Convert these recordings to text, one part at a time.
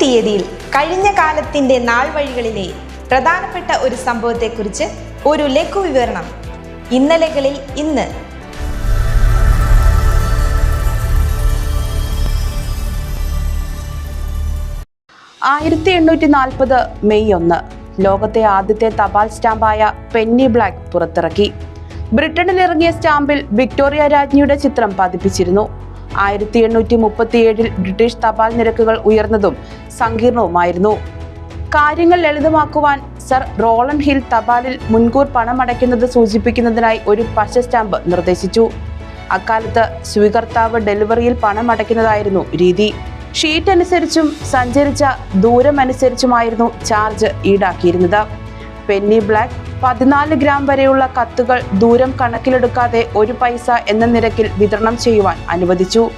തീയതിയിൽ കഴിഞ്ഞ കാലത്തിന്റെ നാൾ വഴികളിലെ പ്രധാനപ്പെട്ട ഒരു സംഭവത്തെക്കുറിച്ച് ഒരു ലഘു വിവരണം ഇന്നലകളിൽ ഇന്ന്. ആയിരത്തി എണ്ണൂറ്റി നാൽപ്പത് മെയ് ഒന്ന് ലോകത്തെ ആദ്യത്തെ തപാൽ സ്റ്റാമ്പായ പെന്നി ബ്ലാക്ക് പുറത്തിറക്കി. ബ്രിട്ടനിൽ ഇറങ്ങിയ സ്റ്റാമ്പിൽ വിക്ടോറിയ രാജ്ഞിയുടെ ചിത്രം പതിപ്പിച്ചിരുന്നു. ആയിരത്തി എണ്ണൂറ്റി മുപ്പത്തിയേഴിൽ ബ്രിട്ടീഷ് തപാൽ നിരക്കുകൾ ഉയർന്നതും സങ്കീർണവുമായിരുന്നു. കാര്യങ്ങൾ ലളിതമാക്കുവാൻ സർ റോളൻ ഹിൽ തപാലിൽ മുൻകൂർ പണമടയ്ക്കുന്നത് സൂചിപ്പിക്കുന്നതിനായി ഒരു പശ സ്റ്റാമ്പ് നിർദ്ദേശിച്ചു. അക്കാലത്ത് സ്വീകർത്താവ് ഡെലിവറിയിൽ പണമടയ്ക്കുന്നതായിരുന്നു രീതി. ഷീറ്റ് അനുസരിച്ചും സഞ്ചരിച്ച ദൂരമനുസരിച്ചുമായിരുന്നു ചാർജ് ഈടാക്കിയിരുന്നത്. പെന്നി ബ്ലാക്ക് പതിനാല് ഗ്രാം വരെയുള്ള കത്തുകൾ ദൂരം കണക്കിലെടുക്കാതെ ഒരു പൈസ എന്ന നിരക്കിൽ വിതരണം ചെയ്യുവാൻ അനുവദിച്ചു.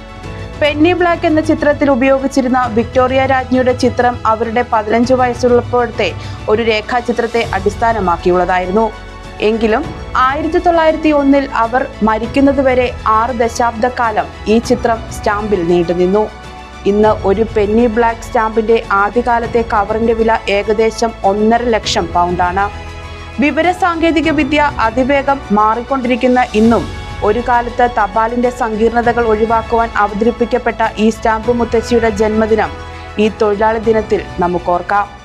പെന്നി ബ്ലാക്ക് എന്ന ചിത്രത്തിൽ ഉപയോഗിച്ചിരുന്ന വിക്ടോറിയ രാജ്ഞിയുടെ ചിത്രം അവരുടെ പതിനഞ്ച് വയസ്സുള്ളപ്പോഴത്തെ ഒരു രേഖാചിത്രത്തെ അടിസ്ഥാനമാക്കിയുള്ളതായിരുന്നു. എങ്കിലും ആയിരത്തി തൊള്ളായിരത്തി ഒന്നിൽ അവർ മരിക്കുന്നതുവരെ ആറ് ദശാബ്ദക്കാലം ഈ ചിത്രം സ്റ്റാമ്പിൽ നീണ്ടുനിന്നു. ഇന്ന് ഒരു പെന്നി ബ്ലാക്ക് സ്റ്റാമ്പിന്റെ ആദ്യകാലത്തെ കവറിന്റെ വില ഏകദേശം ഒന്നര ലക്ഷം പൗണ്ടാണ്. വിവര സാങ്കേതിക വിദ്യ അതിവേഗം മാറിക്കൊണ്ടിരിക്കുന്ന ഇന്നും ഒരു കാലത്ത് തപാലിന്റെ സങ്കീർണതകൾ ഒഴിവാക്കുവാൻ അവതരിപ്പിക്കപ്പെട്ട ഈ സ്റ്റാമ്പ് മുത്തശ്ശിയുടെ ജന്മദിനം ഈ തൊഴിലാളി ദിനത്തിൽ നമുക്കോർക്കാം